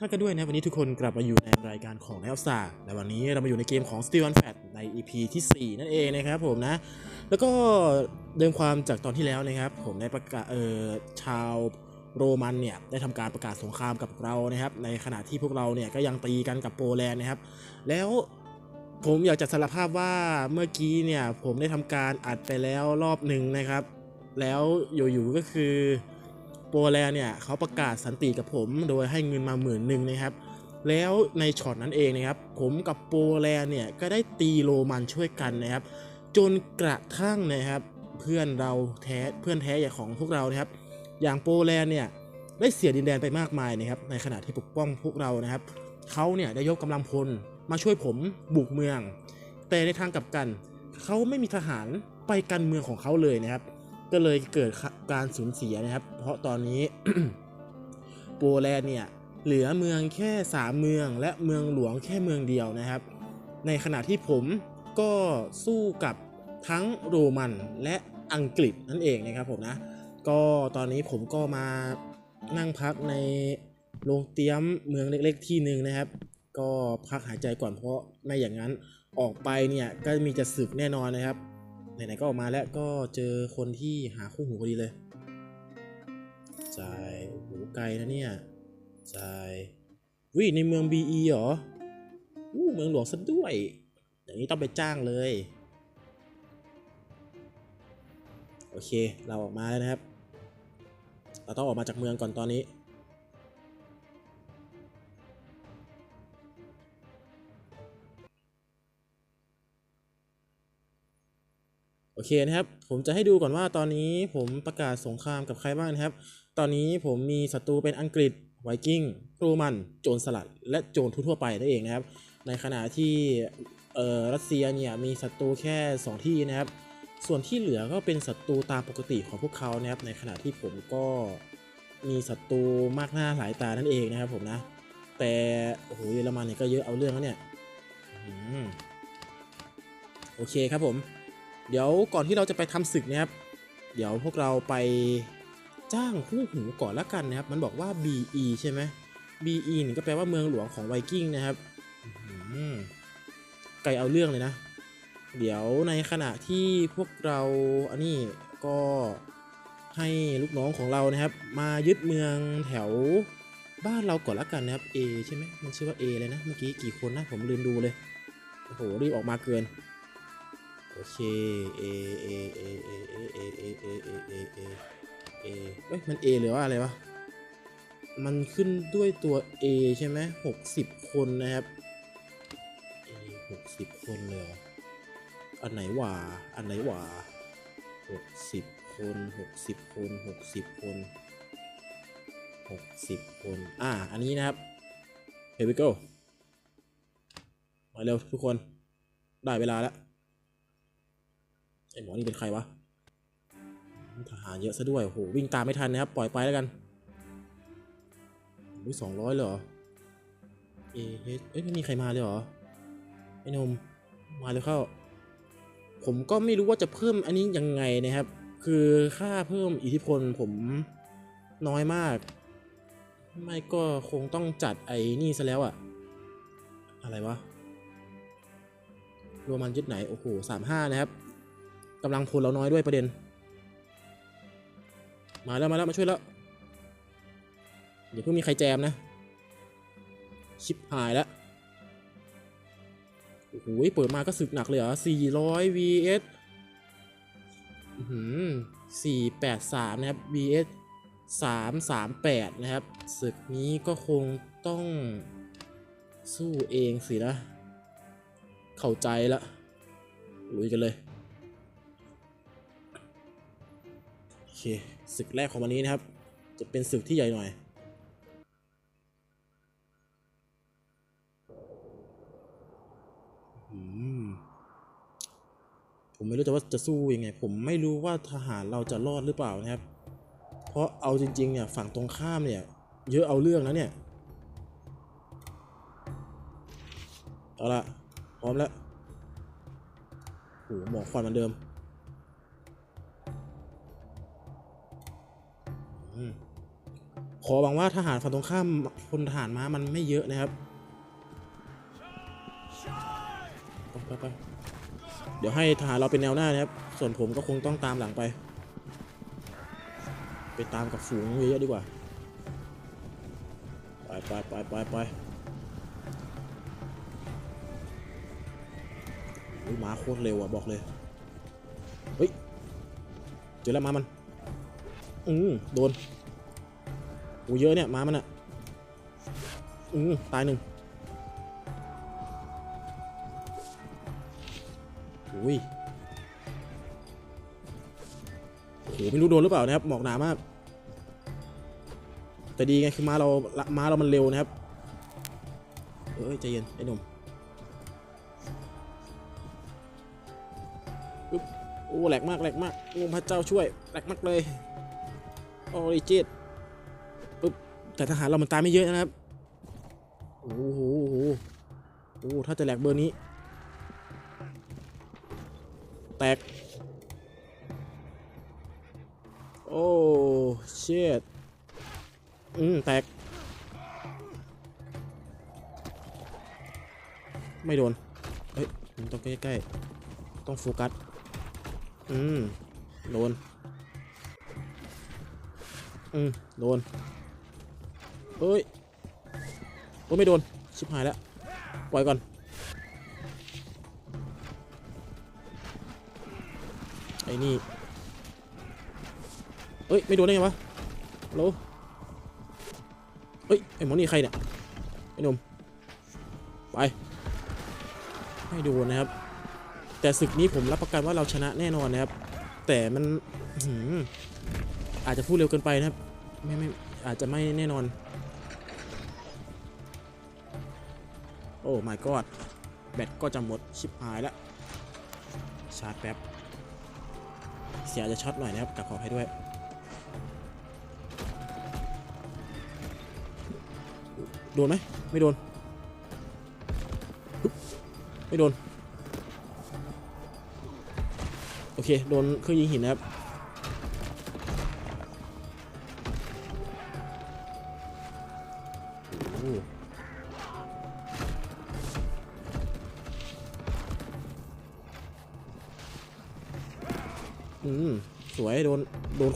ท่านกันด้วยนะวันนี้ทุกคนกลับมาอยู่ในรายการของ e l s a และวันนี้เรามาอยู่ในเกมของ Steel and Fat ใน EP ที่ 4 นั่นเองนะครับผมนะ แล้วก็เดิมความจากตอนที่แล้วนะครับ ผมได้ประกาศเอ่อชาวโรมันเนี่ยได้ทำการประกาศสงครามกับเรานะครับ ในขณะที่พวกเราเนี่ยก็ยังตีกันกับโปแลนด์นะครับ แล้วผมอยากจะสารภาพว่าเมื่อกี้เนี่ยผมได้ทำการอัดไปแล้วรอบหนึ่งนะครับ แล้วอยู่ๆก็คือ ปแลนด์เนี่ยเขาประกาศสันติกับผม โดยให้เงินมาหมื่นหนึ่งนะครับ แล้วในช็อตนั้นเองนะครับ ผมกับโปแลนด์เนี่ยก็ได้ตีโรมันช่วยกันนะครับ จนกระทั่งนะครับ เพื่อนเราแท้เพื่อนแท้อย่างของพวกเรานะครับ อย่างโปแลนด์เนี่ยได้เสียดินแดนไปมากมายนะครับ ในขณะที่ปกป้องพวกเรานะครับเขาเนี่ยได้ยกกำลังพลมาช่วยผมบุกเมือง แต่ในทางกลับกันเขาไม่มีทหารไปกันเมืองของเขาเลยนะครับ ก็เลยเกิดการสูญเสียนะครับ เพราะตอนนี้โปแลนด์เนี่ยเหลือเมืองแค่ 3 เมืองและเมืองหลวงแค่เมืองเดียวนะครับ ในขณะที่ผมก็สู้กับทั้งโรมันและอังกฤษนั่นเองนะครับผมนะ ก็ตอนนี้ผมก็มานั่งพักในโรงเตรียมเมืองเล็กๆที่หนึ่งนะครับ ก็พักหายใจก่อนเพราะไม่อย่างนั้นออกไปเนี่ยก็มีจะสึกแน่นอนนะครับ ไหนๆก็ออกมาแล้วก็เจอคนที่หาคู่หูพอดีเลยจ่ายโอ้โหไกลนะเนี่ยจ่ายวิในเมือง BE เหรออู้เมืองหลวงซะด้วย อย่างนี้ต้องไปจ้างเลย โอเค เราออกมาแล้วนะครับ เราต้องออกมาจากเมืองก่อนตอนนี้ เคนะครับ ผมจะให้ดูก่อนว่าตอนนี้ผมประกาศสงครามกับใครบ้างนะครับ ตอนนี้ผมมีศัตรูเป็นอังกฤษไวกิ้งโรมัน โจรสลัด และโจรทั่วไปนั่นเองนะครับ ในขณะที่เอ่อรัสเซียเนี่ยมีศัตรูแค่ 2 ที่นะครับ ส่วนที่เหลือก็เป็นศัตรูตามปกติของพวกเขานะครับ ในขณะที่ผมก็มีศัตรูมากหน้าหลายตานั่นเองนะครับผมนะ แต่โอ้โหเยอรมันเนี่ยก็เยอะเอาเรื่องแล้วเนี่ยอโอเคครับผม เดี๋ยวก่อนที่เราจะไปทำศึกนะครับ เดี๋ยวพวกเราไปจ้างคู่หูก่อนละกันนะครับ มันบอกว่า BE ใช่ไหม BE นี่ก็แปลว่าเมืองหลวงของไวกิ้งนะครับไกลเอาเรื่องเลยนะ เดี๋ยวในขณะที่พวกเราอันนี้ก็ให้ลูกน้องของเรานะครับ มายึดเมืองแถวบ้านเราก่อนละกันนะครับ A ใช่ไหมมันชื่อว่า A เลยนะ เมื่อกี้กี่คนนะผมลืมดูเลย โอ้โหรีบออกมาเกิน โอเค A A A A A A A A A A A A เอ เอ เอ เอ เอ เอ เอ้ย มัน A หรือว่าอะไรวะ มันขึ้นด้วยตัว A ใช่ไหมหกสิบคนนะครับ A หกสิบคนเลยออันไหนหว่า อันไหนหว่าหกสิบคนหกสิบคนหกสิบคนหกสิบคน อ่า อันนี้นะครับ here we go มาเร็วทุกคน ได้เวลาแล้ว ไอหมอนี่เป็นใครวะทหารเยอะซะด้วยโอ้โหวิ่งตามไม่ทันนะครับ ปล่อยไปแล้วกันอุ้ยสองร้อยเลยเหรอเอเเอ้ยไม่มีใครมาเลยเหรอไอ้นมมาเลยเข้า ผมก็ไม่รู้ว่าจะเพิ่มอันนี้ยังไงนะครับ คือค่าเพิ่มอิทธิพลผมน้อยมาก ไม่ก็คงต้องจัดไอ้นี่ซะแล้วอะอะไรวะรวมมันยึดไหน โอ้โหสามห้านะครับ กำลังพลเราน้อยด้วยประเด็น มาแล้วมาแล้วมาช่วยแล้วเดี๋ยวเพิ่งมีใครแจมนะ ชิปหายแล้วโอ้โหเปิดมาก็สึกหนักเลยเหรอ400 vs 483นะครับ vs 338นะครับศึกนี้ก็คงต้องสู้เองสินะ เข้าใจละลุยกันเลย เคศึกแรกของวันนี้นะครับ จะเป็นศึกที่ใหญ่หน่อย ผมไม่รู้จะว่าจะสู้ยังไง ผมไม่รู้ว่าทหารเราจะรอดหรือเปล่านะครับ เพราะเอาจริงๆเนี่ยฝั่งตรงข้ามเนี่ย เยอะเอาเรื่องนะเนี่ย เอาละพร้อมแล้วโอ้โหหมอกควันเหมือนเดิม ขอหวังว่าทหารฝั่งตรงข้ามพลทหารม้ามันไม่เยอะนะครับไปไปเดี๋ยวให้ทหารเราเป็นแนวหน้านะครับ ส่วนผมก็คงต้องตามหลังไป ไปตามกับฝูงเยอะๆดีกว่า ไปไปไปไปไปม้าโคตรเร็วอะบอกเลย เฮ้ย เจอแล้วม้ามัน อืมโดน อ้เยอะเนี่ยม้ามันอะอืมตายหนึ่งอุ้ยโอ้โหไม่รู้โดนหรือเปล่านะครับหมอกหนามาก แต่ดีไงคือม้าเราม้าเรามันเร็วนะครับเอ้ยใจเย็นไอ้หนุ่มโอ้แหลกมากแหลกมากโอ้พระเจ้าช่วยแหลกมากเลยโอ้ยจ็ดปึ๊บ แต่ทหารเรามันตายไม่เยอะนะครับ โอ้โหโอ้โหโอ้โหถ้าจะแหลกเบอร์นี้ แตก โอ้เชิดอืม แตก ไม่โดน เฮ้ยต้องใกล้ๆ ต้องโฟกัส อืม โดน อืม โดน เฮ้ยโอ้ไม่โดน ชิบหายแล้ว ปล่อยก่อนไอ้นี่เอ้ย ไม่โดนได้ไงวะฮัลโหลเอ้ย ไอ้หมอนี่ใครเนี่ย ไอ้หนุ่มไปไม่โดนนะครับ แต่ศึกนี้ผมรับประกันว่าเราชนะแน่นอนนะครับ แต่มันอาจจะพูดเร็วเกินไปนะครับ ไม่ไม่อาจจะไม่แน่นอน my god แบตก็จะหมดชิบหายแล้วชาร์จแป๊บ เสียจะช็อตหน่อยนะครับกับขอให้ด้วย โดนไหมไม่โดน ไม่โดน โอเค โดนเครื่องยิงหินนะครับ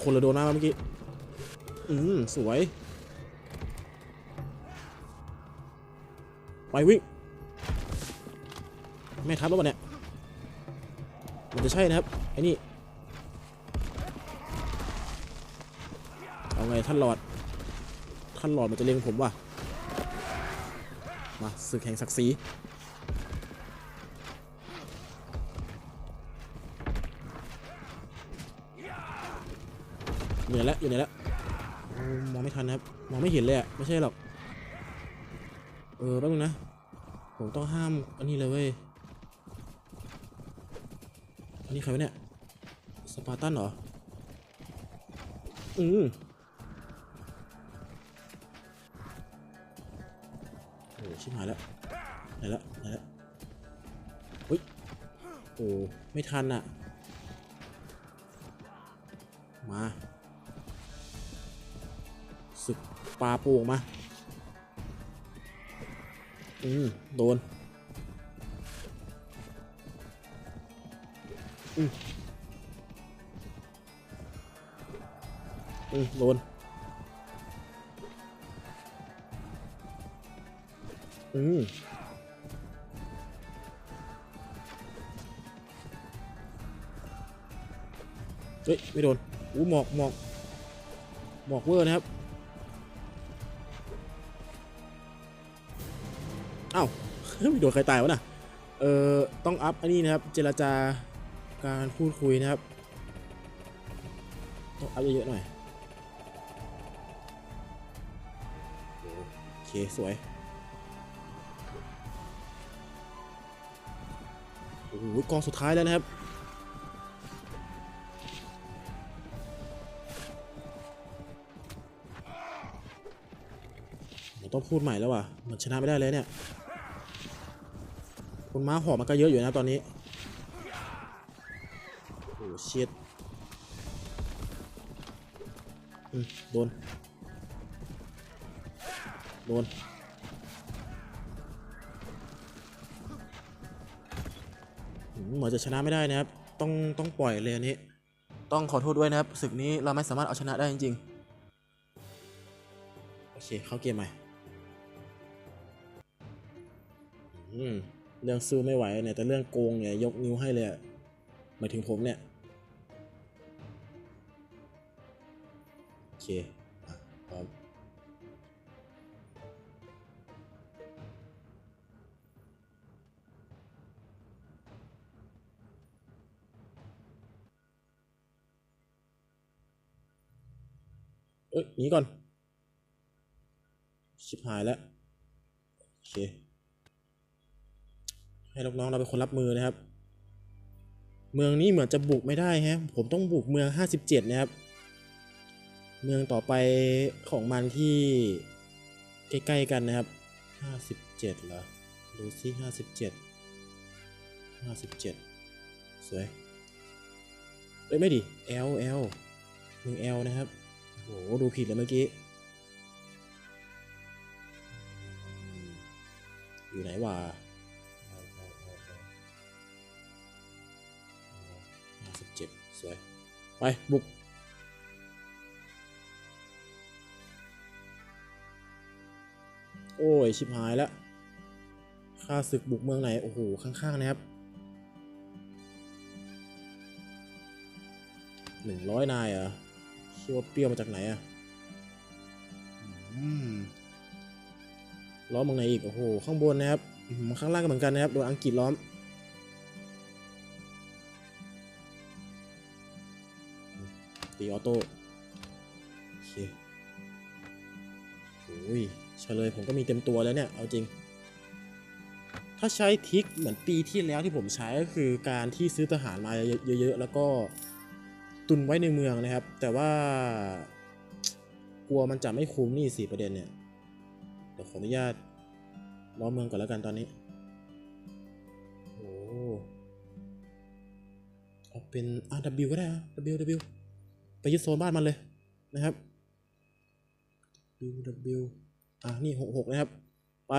คนหรือโดนหน้าเมื่อกี้ อืม สวย ไปวิ่งแม่ทัพแล้ววะเนี่ย มันจะใช่นะครับ ไอ้นี่ เอาไงท่านหลอด ท่านหลอดมันจะเล็งผมว่ะ มาศึกแห่งศักดิ์ศรี อยู่ไหนแล้วอยู่ไหนแล้วมองไม่ทันนะครับมองไม่เห็นเลยอะไม่ใช่หรอกเออแป๊บนึงนะผมต้องห้ามอันนี้เลยเว้ยอันนี้ใครวะเนี่ยสปาร์ตันเหรออืมโอ้ชิบหายแล้วไหนละไหนละเฮ้ยโอ้ไม่ทันอะ ปลาโป่งมา อืม โดน อืม อืม โดน อืมเฮ้ย ไม่โดนอู้หมอกหมอกหมอกเวอร์นะครับ อ้าไม่โดนใครตายวะน่ะ เอ่อ ต้องอัพอันนี้นะครับ เจรจาการพูดคุยนะครับ ต้องอัพเยอะๆหน่อย โอเค สวย โอ้โหกองสุดท้ายแล้วนะครับต้องพูดใหม่แล้วว่ะ มันชนะไม่ได้เลยเนี่ย คนม้าหอบมันก็เยอะอยู่นะตอนนี้โอ้เชิดอืมโดน โดน เหมือนจะชนะไม่ได้นะครับ ต้องต้องปล่อยเลยอันนี้ ต้องขอโทษด้วยนะครับ ศึกนี้เราไม่สามารถเอาชนะได้จริงๆ โอเค เข้าเกมใหม่ อืม เรื่องสู้ไม่ไหวเนี่ยแต่เรื่องโกงเนี่ยยกนิ้วให้เลยหมายถึงผมเนี่ยโอเคพร้อมเอ้ยหนีก่อน ชิบหายแล้ว โอเค ให้ลูกน้องเราเป็นคนรับมือนะครับ เมืองนี้เหมือนจะบุกไม่ได้ฮะผมต้องบุกเมือง 57 นะครับ เมืองต่อไปของมันที่ใกล้ๆกันนะครับ 57เหรอดูซิ57 57 สวยเอ้ย ไม่ดิ L L เมือง L นะครับโหดูผิดเลยเมื่อกี้อืมอยู่ไหนวะ สวย ไป บุก โอ้ย ชิบหายแล้วข้าศึกบุกเมืองไหน โอ้โห ข้าง ๆ นะครับหนึ่งร้อยนายเหรอคิดว่าเปรี้ยวมาจากไหนอะล้อมเมืองไหนอีก โอ้โห ข้างบนนะครับ ข้างล่างก็เหมือนกันนะครับ โดนอังกฤษล้อม ออโต้โอเคโอ้ยเฉลยผมก็มีเต็มตัวแล้วเนี่ย เอาจริง ถ้าใช้ทิกเหมือนปีที่แล้วที่ผมใช้ก็คือการที่ซื้อทหารมาเยอะๆ แล้วก็ตุนไว้ในเมืองนะครับ แต่ว่ากลัวมันจะไม่คุ้มนี่สิประเด็นเนี่ย เดี๋ยวขออนุญาตล้อมเมืองก่อนแล้วกันตอนนี้โอ้เอาเป็น RW ก็ได้อะ W W ไปยึดโซนบ้านมันเลยนะครับ W อ่านี่หกหกนะครับ ไป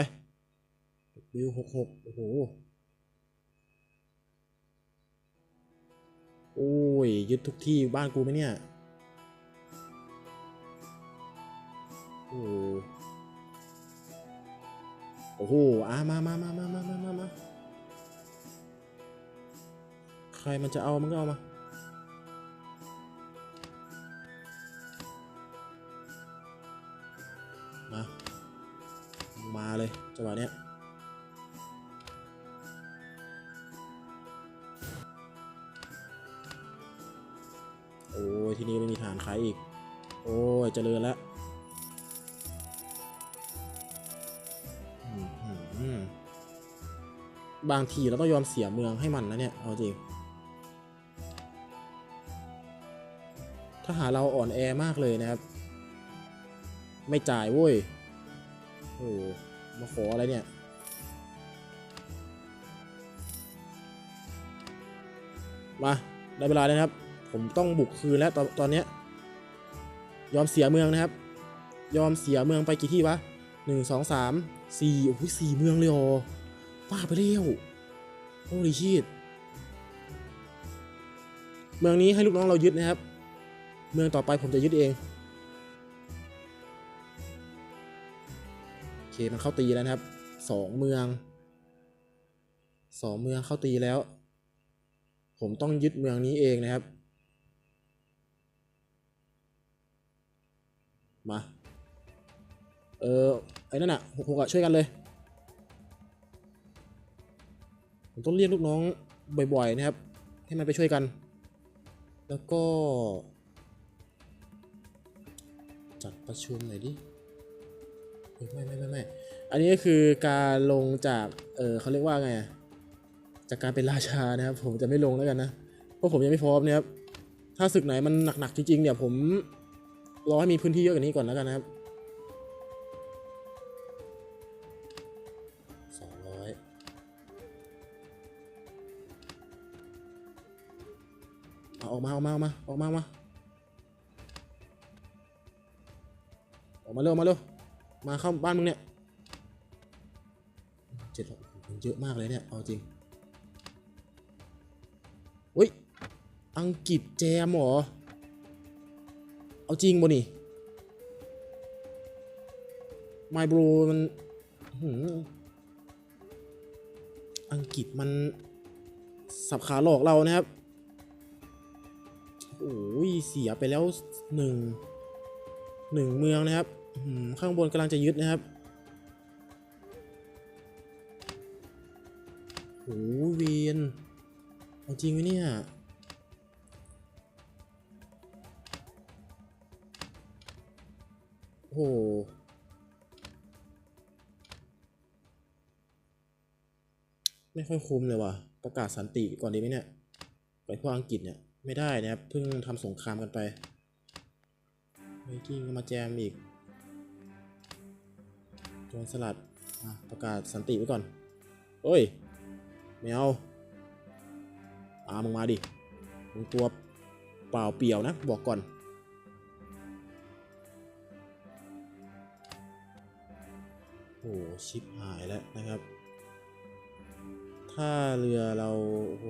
W หกหกโอ้โหโอ้ย ยึดทุกที่บ้านกูไหมเนี่ยโอ้โอ้โหอะมามามามามามามาใครมันจะเอามันก็เอามา มาเลยจังหวะเนี้ยโอ้ยที่นี่ไม่มีฐานขายอีก โอ้ยเจริญแล้วบางทีเราต้องยอมเสียเมืองให้มันนะเนี่ย เอาจริงทหารเราอ่อนแอมากเลยนะครับ ไม่จ่ายเว้ย โอ้มาขออะไรเนี่ย มา ได้เวลาแล้วครับ ผมต้องบุกคืนแล้วตอนตอนนี้ ยอมเสียเมืองนะครับ ยอมเสียเมืองไปกี่ที่วะหนึ่งสองสามสี่โอ้โหสี่เมืองเลยเหรอบ้าไปเร็วโอ้ดิชีตเมืองนี้ให้ลูกน้องเรายึดนะครับ เมืองต่อไปผมจะยึดเอง มันเข้าตีแล้วนะครับสองเมืองสองเมืองเข้าตีแล้ว ผมต้องยึดเมืองนี้เองนะครับ มา เออไอ้นั่นอะหกหกอะช่วยกันเลย ผมต้องเรียกลูกน้องบ่อยๆนะครับ ให้มันไปช่วยกัน แล้วก็ จัดประชุมหน่อยดิ ไม่ไม่ไม่ไม่อันนี้ก็คือการลงจากเออเขาเรียกว่าไงอะจากการเป็นราชานะครับ ผมจะไม่ลงแล้วกันนะเพราะผมยังไม่พร้อมนะครับถ้าศึกไหนมันหนักๆจริงๆเนี่ยผมรอให้มีพื้นที่เยอะกว่านี้ก่อนแล้วกันนะครับสองร้อยเอาออกมาออกมาออกมาออกมาออกมาออกมาเร็วออกมาเร็ว มาเข้าบ้านมึงเนี่ยเจ็ดมันเยอะมากเลยเนี่ยเอาจริงเฮ้ยอังกฤษแจมเหรอ เอาจริงบ่นี่ไมโบรมันอังกฤษมัน สับขาหลอกเรานะครับ โอ้ยเสียไปแล้วหนึ่งหนึ่งเมืองนะครับ ข้างบนกำลังจะยึดนะครับโอ้เวียนเอาจริงไหมเนี่ยโอ้โหไม่ค่อยคุ้มเลยว่ะ ประกาศสันติก่อนดีไหมเนี่ย ไปพวกอังกฤษเนี่ย ไม่ได้นะครับ เพิ่งทำสงครามกันไปไวกิ้งมาแจมอีก โจรสลัดประกาศสันติไว้ก่อนเอ้ยไม่เอาตามมึงมาดิมึงตัวเปล่าเปลี่ยวนะ บอกก่อน โอ้ชิปหายแล้วนะครับ ถ้าเรือเราโอ้โห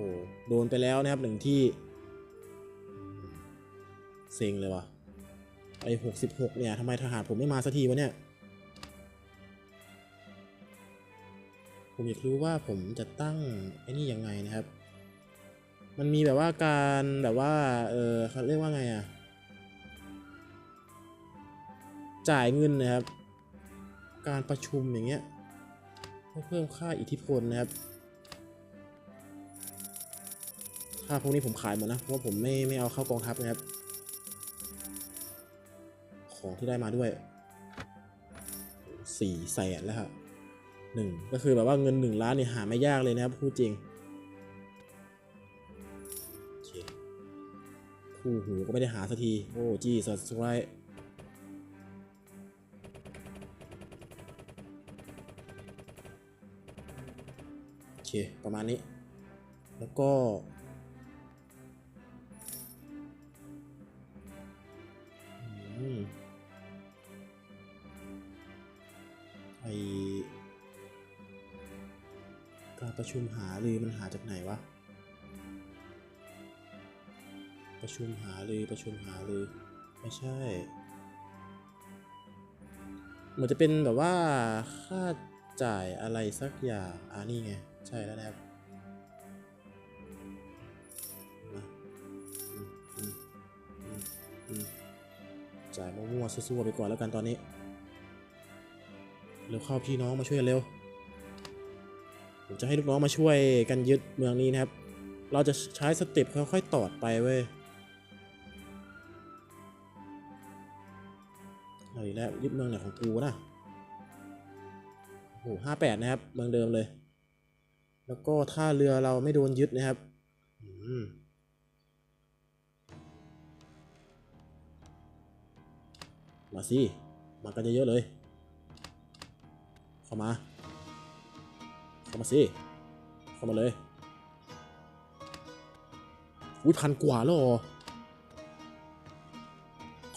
โดนไปแล้วนะครับหนึ่งที่ เซ็งเลยว่ะไอ้หกสิบหกเนี่ยทำไมทหารผมไม่มาสักทีวะเนี่ย ผมอยากรู้ว่าผมจะตั้งไอ้นี่ยังไงนะครับ มันมีแบบว่าการแบบว่า เออเขาเรียกว่าไงอะจ่ายเงินนะครับ การประชุมอย่างเงี้ยเพื่อเพิ่มค่าอิทธิพลนะครับถ้าพวกนี้ผมขายหมดนะ เพราะว่าผมไม่ไม่เอาเข้ากองทัพนะครับ ของที่ได้มาด้วยสี่แสนแล้วครับ หนึ่งก็คือแบบว่าเงินหนึ่งล้านเนี่ยหาไม่ยากเลยนะครับพูดจริงโอเคคู่หูก็ไม่ได้หาสักที โอ้จีสัสไว้โอเค ประมาณนี้ แล้วก็ ประชุมหารือมันหาจากไหนวะ ประชุมหารือประชุมหารือ ไม่ใช่ เหมือนจะเป็นแบบว่าค่าจ่ายอะไรสักอย่างอ่านี่ไง ใช่แล้วนะครับจ่ายมั่วๆซั่วๆไปก่อนแล้วกันตอนนี้ เร็วเข้าพี่น้องมาช่วยเร็ว ผมจะให้ลูกน้องมาช่วยกันยึดเมืองนี้นะครับ เราจะใช้สเต็ปค่อยๆตอดไปเว้ยเอาอีกแล้วยึดเมืองไหนของกูนะโอ้ห้าแปดนะครับเมืองเดิมเลย แล้วก็ถ้าเรือเราไม่โดนยึดนะครับอืมมาสิ มากันเยอะๆเลย เข้ามา เข้ามาสิ เข้ามาเลย อุ้ยพันกว่าแล้วอ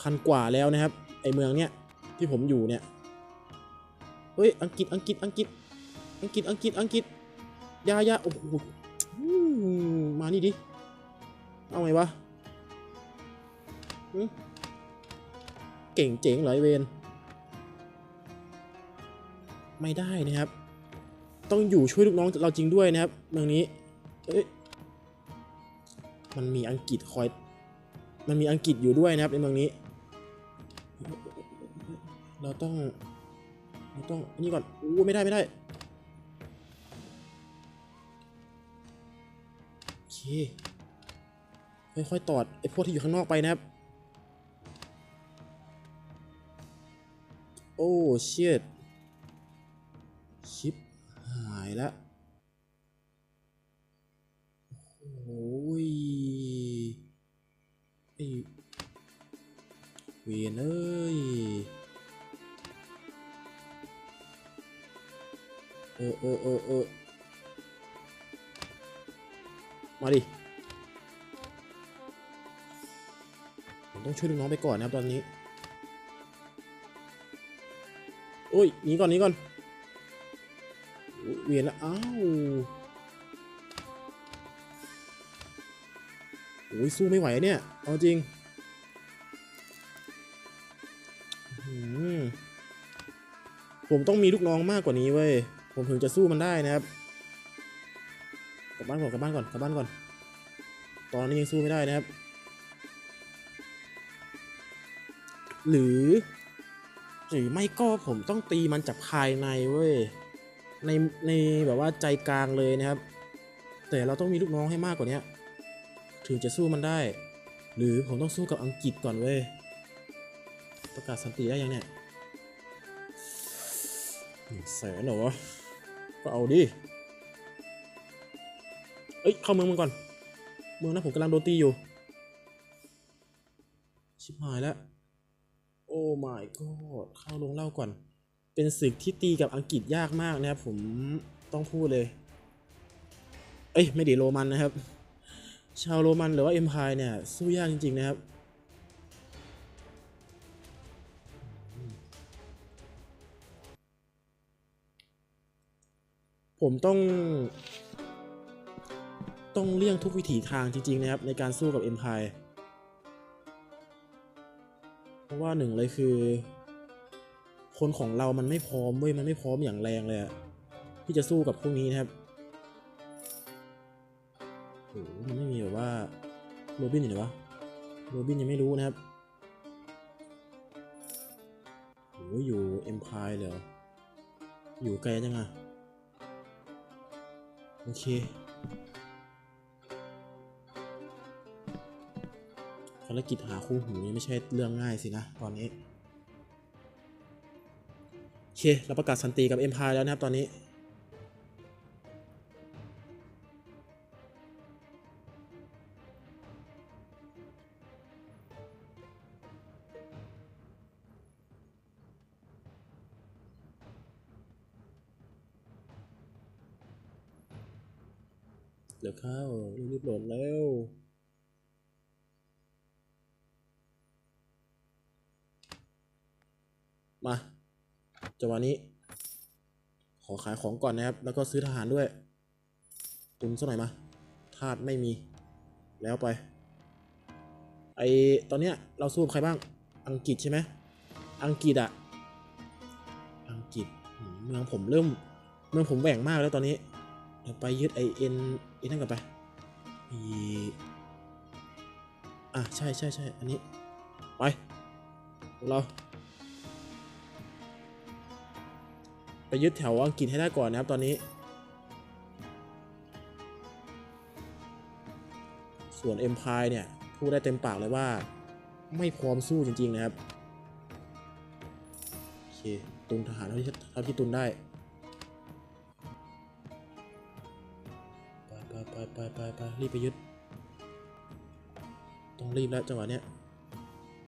พันกว่าแล้วนะครับ ไอเมืองเนี้ยที่ผมอยู่เนี่ย เฮ้ย อังกฤษ อังกฤษ อังกฤษ อังกฤษ อังกฤษ อังกฤษ ยายาโอ้โหมานี่ดิ เอาไงวะเก่งเจ๋งหรอไอเวนไม่ได้นะครับ ต้องอยู่ช่วยลูกน้องเราจริงด้วยนะครับเมืองนี้เอ้ยมันมีอังกฤษคอย มันมีอังกฤษอยู่ด้วยนะครับในเมืองนี้ เราต้องเราต้องอนนี่ก่อนอู้ไม่ได้ไม่ได้โอเคค่อยๆตอดไอ้พวกที่อยู่ข้างนอกไปนะครับ โอ้เชิด หายละโอ้ยไอเวนเอ้ยเออเออเออเออมาดิผมต้องช่วยลูกน้องไปก่อนนะครับตอนนี้โอ้ยหนีก่อนหนีก่อน วียนแล้ว อ้าวโอ้ยสู้ไม่ไหวเนี่ย เอาจริงผมต้องมีลูกน้องมากกว่านี้เว้ย ผมถึงจะสู้มันได้นะครับ กลับบ้านก่อน กลับบ้านก่อน กลับบ้านก่อน ตอนนี้ยังสู้ไม่ได้นะครับ หรือ หรือไม่ก็ผมต้องตีมันจากภายในเว้ย ในในแบบว่าใจกลางเลยนะครับ แต่เราต้องมีลูกน้องให้มากกว่านี้ถึงจะสู้มันได้ หรือผมต้องสู้กับอังกฤษก่อนเว้ยประกาศสันติได้ยังเนี่ยแสนเหรอวะก็เอาดิเอ้ยเข้าเมืองมึงก่อน เมืองนะผมกำลังโดนตีอยู่ ชิบหายแล้ว โอ้ my god เข้าลงเล่าก่อน เป็นศึกที่ตีกับอังกฤษยากมากนะครับ ผมต้องพูดเลย เอ้ยไม่ดีโรมันนะครับ ชาวโรมันหรือว่าเอ็มพายเนี่ย สู้ยากจริง ๆ นะครับผมต้อง ต้องเลี่ยงทุกวิถีทางจริง ๆ นะครับ ในการสู้กับเอ็มพายเพราะว่าหนึ่งเลยคือ คนของเรามันไม่พร้อมเว้ยมันไม่พร้อมอย่างแรงเลยที่จะสู้กับพวกนี้นะครับโอ้โหมันไม่มีแบบว่าโรบินอยู่ไหนวะโรบินยังไม่รู้นะครับโอ้อยู่เอ็มพายเลยเหรออยู่ไกลจังอะโอเคภารกิจหาคู่หูนี่ไม่ใช่เรื่องง่ายสินะ ตอนนี้ โอเคเราประกาศสันติกับเอ็มพายแล้วนะครับตอนนี้เดี๋ยวเข้ารีบโหลดเร็ว มา จังหวะนี้ ขอขายของก่อนนะครับ แล้วก็ซื้อทหารด้วยตุนสักหน่อยมาทาสไม่มี แล้วไป ไอตอนเนี้ยเราสู้ใครบ้าง อังกฤษใช่ไหมอังกฤษอะอังกฤษเมืองผมเริ่ม เมืองผมแหว่งมากแล้วตอนนี้ เดี๋ยวไปยึดไอเอ็นเอ็นนั่นกันไปอีอะใช่ใช่ใช่อันนี้ ไป เรา ยึดแถวอังกฤษให้ได้ก่อนนะครับตอนนี้ ส่วน Empire เนี่ยพูดได้เต็มปากเลยว่า ไม่พร้อมสู้จริง ๆ นะครับ โอเค ตุนทหารเท่าที่เท่าที่ตุนได้ไปไปไปไปไปไปรีบไปยึด ต้องรีบแล้วจังหวะเนี้ย